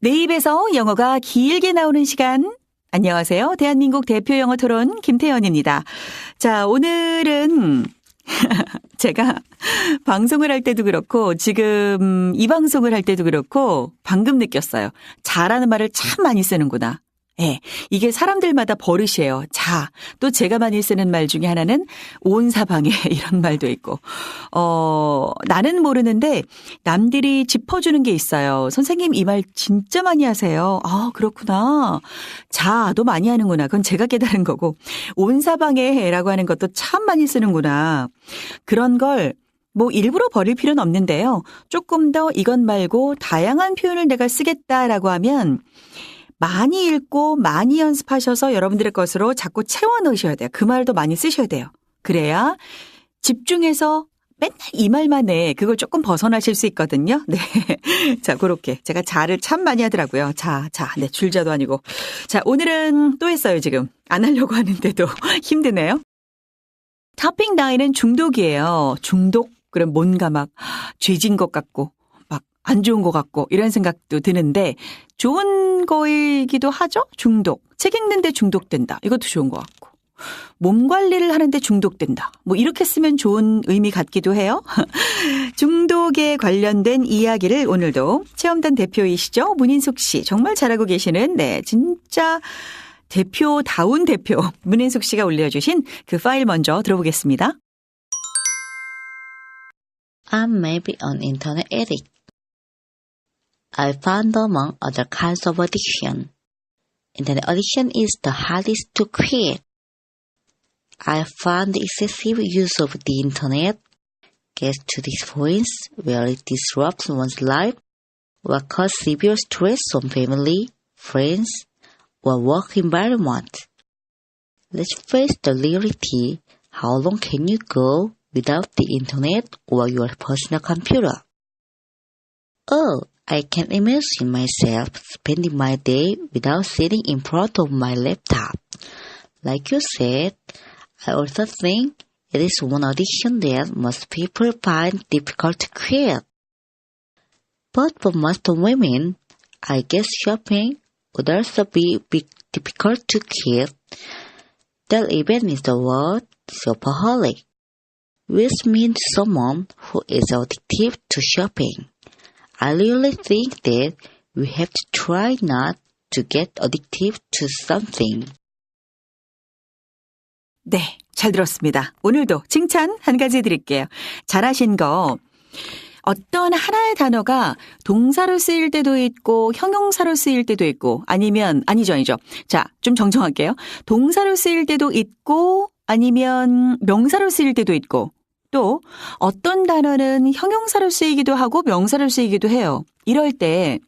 내 입에서 영어가 길게 나오는 시간. 안녕하세요. 대한민국 대표 영어 토론 김태연입니다. 자, 오늘은 제가 방송을 할 때도 그렇고 지금 이 방송을 할 때도 그렇고 방금 느꼈어요. 잘하는 말을 참 많이 쓰는구나. 예. 이게 사람들마다 버릇이에요. 자. 또 제가 많이 쓰는 말 중에 하나는 온 사방에 이런 말도 있고. 어, 나는 모르는데 남들이 짚어주는 게 있어요. 선생님 이 말 진짜 많이 하세요. 아, 그렇구나. 자도 많이 하는구나. 그건 제가 깨달은 거고. 온 사방에 라고 하는 것도 참 많이 쓰는구나. 그런 걸뭐 일부러 버릴 필요는 없는데요. 조금 더 이건 말고 다양한 표현을 내가 쓰겠다라고 하면 많이 읽고 많이 연습하셔서 여러분들의 것으로 자꾸 채워 넣으셔야 돼요. 그 말도 많이 쓰셔야 돼요. 그래야 집중해서 맨날 이 말만 해. 그걸 조금 벗어나실 수 있거든요. 네. 자, 그렇게. 제가 자를 참 많이 하더라고요. 자, 자. 네, 줄자도 아니고. 자, 오늘은 또 했어요, 지금. 안 하려고 하는데도 힘드네요. 토핑 나이는 중독이에요. 중독? 그럼 뭔가 막 죄진 것 같고 막 안 좋은 것 같고 이런 생각도 드는데 좋은 거이기도 하죠. 중독. 책 읽는데 중독된다. 이것도 좋은 것 같고. 몸 관리를 하는데 중독된다. 뭐 이렇게 쓰면 좋은 의미 같기도 해요. 중독에 관련된 이야기를 오늘도 체험단 대표이시죠. 문인숙 씨. 정말 잘하고 계시는 네, 진짜 대표다운 대표 문인숙 씨가 올려주신 그 파일 먼저 들어보겠습니다. I'm maybe an internet addict. I found among other kinds of addiction. and Internet addiction is the hardest to quit. I found the excessive use of the internet gets to these points where it disrupts one's life or causes severe stress on family, friends, or work environment. Let's face the reality. How long can you go without the internet or your personal computer? Oh, I can't imagine myself spending my day without sitting in front of my laptop. Like you said, I also think it is one addiction that most people find difficult to quit. But for most women, I guess shopping would also be, difficult to quit. That even is the word shopaholic, which means someone who is addicted to shopping. I really think that we have to try not to get addicted to something. 네, 잘 들었습니다. 오늘도 칭찬 한 가지 드릴게요. 잘하신 거. 어떤 하나의 단어가 동사로 쓰일 때도 있고 형용사로 쓰일 때도 있고 아니면 아니죠 아니죠. 자, 좀 정정할게요. 동사로 쓰일 때도 있고 아니면 명사로 쓰일 때도 있고 또 어떤 단어는 형용사로 쓰이기도 하고 명사로 쓰이기도 해요. 이럴 때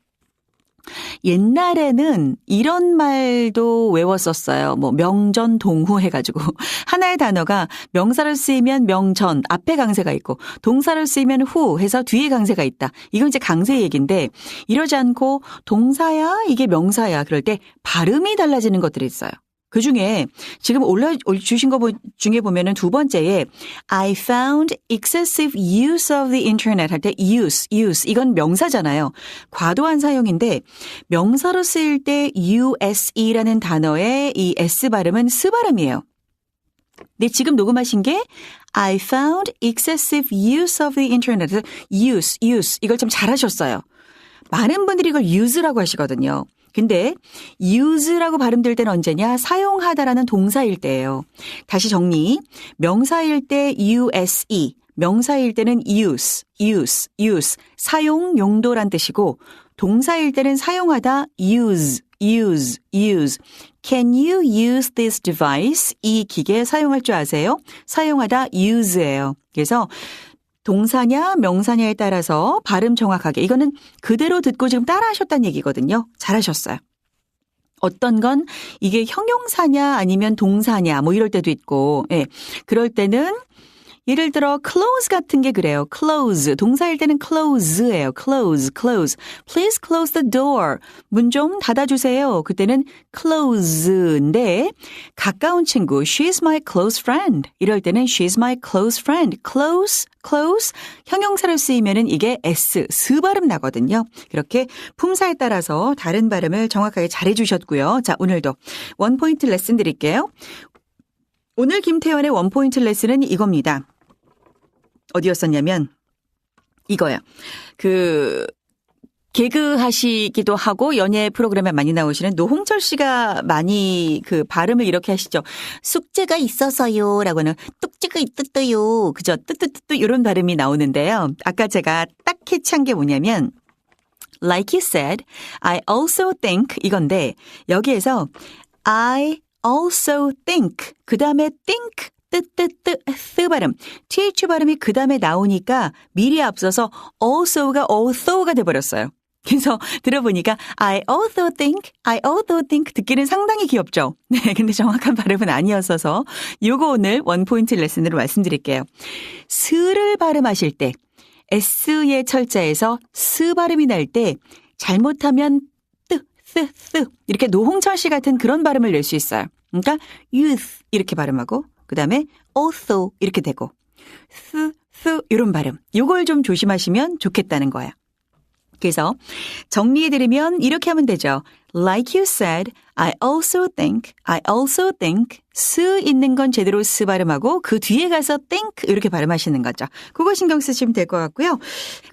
옛날에는 이런 말도 외웠었어요. 뭐 명전 동후 해가지고 하나의 단어가 명사로 쓰이면 명전 앞에 강세가 있고 동사로 쓰이면 후 해서 뒤에 강세가 있다. 이건 이제 강세 얘기인데 이러지 않고 동사야 이게 명사야 그럴 때 발음이 달라지는 것들이 있어요. 그 중에 지금 올려주신 거 중에 보면은 두 번째에 I found excessive use of the internet 할 때 use, use 이건 명사잖아요. 과도한 사용인데 명사로 쓰일 때 use라는 단어의 이 s 발음은 스 발음이에요. 근데 지금 녹음하신 게 I found excessive use of the internet. use, use 이걸 좀 잘하셨어요. 많은 분들이 이걸 use라고 하시거든요. 근데 use라고 발음될 때는 언제냐? 사용하다라는 동사일 때예요. 다시 정리. 명사일 때 use, 명사일 때는 use, use, use. 사용 용도란 뜻이고 동사일 때는 사용하다 use, use, use. Can you use this device? 이 기계 사용할 줄 아세요? 사용하다 use예요. 그래서 동사냐 명사냐에 따라서 발음 정확하게 이거는 그대로 듣고 지금 따라 하셨다는 얘기거든요. 잘하셨어요. 어떤 건 이게 형용사냐 아니면 동사냐 뭐 이럴 때도 있고 예. 그럴 때는 예를 들어 close 같은 게 그래요. close. 동사일 때는 close예요. close, close. Please close the door. 문 좀 닫아주세요. 그때는 close인데 가까운 친구 she's my close friend. 이럴 때는 she's my close friend. close, close. 형용사로 쓰이면은 이게 s, 스 발음 나거든요. 이렇게 품사에 따라서 다른 발음을 정확하게 잘해 주셨고요. 자, 오늘도 원 포인트 레슨 드릴게요. 오늘 김태현의 원 포인트 레슨은 이겁니다. 어디였었냐면 이거야. 그 개그 하시기도 하고 연예 프로그램에 많이 나오시는 노홍철 씨가 많이 그 발음을 이렇게 하시죠. 숙제가 있어서요 라고는 뚝지가 있었어요. 그죠? 뜨뜨뜨뜨 이런 발음이 나오는데요. 아까 제가 딱 캐치한 게 뭐냐면 like you said, I also think 이건데 여기에서 I also think 그 다음에 think 뜨뜨뜨 쓰 발음 th 발음이 그 다음에 나오니까 미리 앞서서 also가 also가 돼버렸어요. 그래서 들어보니까 I also think, I also think 듣기는 상당히 귀엽죠. 네, 근데 정확한 발음은 아니었어서 요거 오늘 원포인트 레슨으로 말씀드릴게요. 스를 발음하실 때 S의 철자에서 스 발음이 날 때 잘못하면 뜨, 쓰, 쓰 이렇게 노홍철 씨 같은 그런 발음을 낼 수 있어요. 그러니까 youth 이렇게 발음하고 그 다음에 also 이렇게 되고 스, 스 이런 발음. 요걸 좀 조심하시면 좋겠다는 거예 요. 그래서 정리해 드리면 이렇게 하면 되죠. Like you said, I also think, I also think. 스 있는 건 제대로 스 발음하고 그 뒤에 가서 think 이렇게 발음하시는 거죠. 그거 신경 쓰시면 될 것 같고요.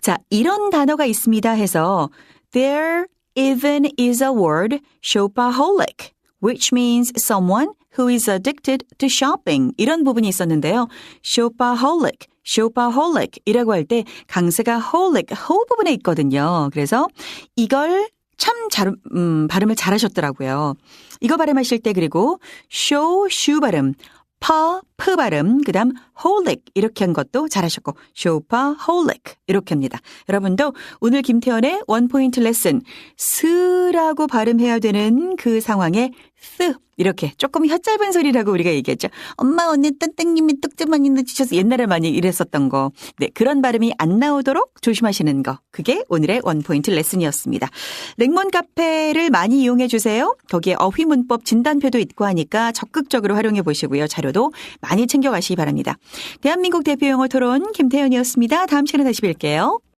자, 이런 단어가 있습니다 해서 there even is a word shopaholic, which means someone who is addicted to shopping. 이런 부분이 있었는데요. shopaholic, shopaholic 이라고 할 때 강세가 holic, 호 부분에 있거든요. 그래서 이걸 참 잘, 음, 발음을 잘하셨더라고요. 이거 발음하실 때 그리고 show, shoe 발음, 파, 프 발음, 그 다음 holic 이렇게 한 것도 잘하셨고 쇼파, holic 이렇게 합니다. 여러분도 오늘 김태현의 원포인트 레슨 스라고 발음해야 되는 그 상황에 스 이렇게 조금 혀 짧은 소리라고 우리가 얘기했죠. 엄마 오늘 땡땡님이 뚝좀 많이 넣으셔서 옛날에 많이 이랬었던 거. 네, 그런 발음이 안 나오도록 조심하시는 거. 그게 오늘의 원포인트 레슨이었습니다. 랭몬 카페를 많이 이용해 주세요. 거기에 어휘 문법 진단표도 있고 하니까 적극적으로 활용해 보시고요. 자료도 많이 챙겨가시기 바랍니다. 대한민국 대표 영어 토론 김태현이었습니다. 다음 시간에 다시 뵐게요.